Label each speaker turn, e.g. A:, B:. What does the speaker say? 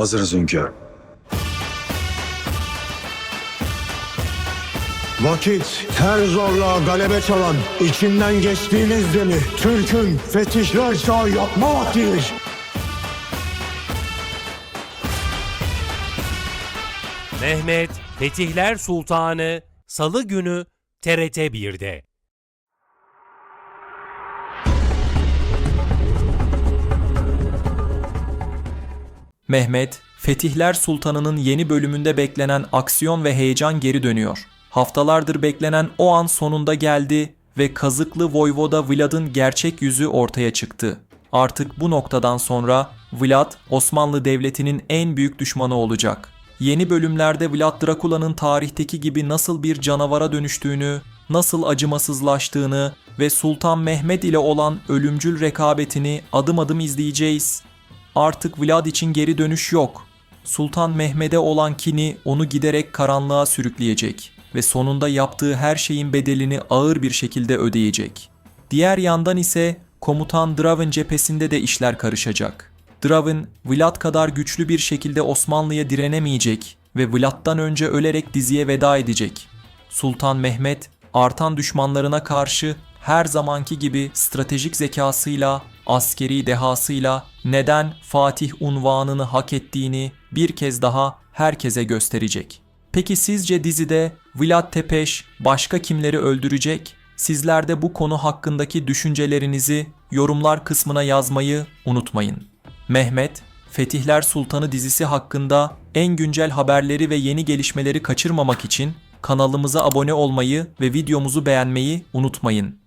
A: Hazırız hünkârım.
B: Vakit her zorluğa galebe çalan, içinden geçtiğiniz mi Türk'ün fetihler çağı yapma vaktidir.
C: Mehmet Fetihler Sultanı Salı günü TRT 1'de.
D: Mehmet, Fetihler Sultanı'nın yeni bölümünde beklenen aksiyon ve heyecan geri dönüyor. Haftalardır beklenen o an sonunda geldi ve kazıklı Voyvoda Vlad'ın gerçek yüzü ortaya çıktı. Artık bu noktadan sonra Vlad, Osmanlı Devleti'nin en büyük düşmanı olacak. Yeni bölümlerde Vlad Drakula'nın tarihteki gibi nasıl bir canavara dönüştüğünü, nasıl acımasızlaştığını ve Sultan Mehmet ile olan ölümcül rekabetini adım adım izleyeceğiz. Artık Vlad için geri dönüş yok. Sultan Mehmet'e olan kini onu giderek karanlığa sürükleyecek ve sonunda yaptığı her şeyin bedelini ağır bir şekilde ödeyecek. Diğer yandan ise komutan Draven cephesinde de işler karışacak. Draven, Vlad kadar güçlü bir şekilde Osmanlı'ya direnemeyecek ve Vlad'dan önce ölerek diziye veda edecek. Sultan Mehmet, artan düşmanlarına karşı her zamanki gibi stratejik zekasıyla, askeri dehasıyla neden Fatih unvanını hak ettiğini bir kez daha herkese gösterecek. Peki sizce dizide Vlad Tepeş başka kimleri öldürecek? Sizler de bu konu hakkındaki düşüncelerinizi yorumlar kısmına yazmayı unutmayın. Mehmet, Fetihler Sultanı dizisi hakkında en güncel haberleri ve yeni gelişmeleri kaçırmamak için kanalımıza abone olmayı ve videomuzu beğenmeyi unutmayın.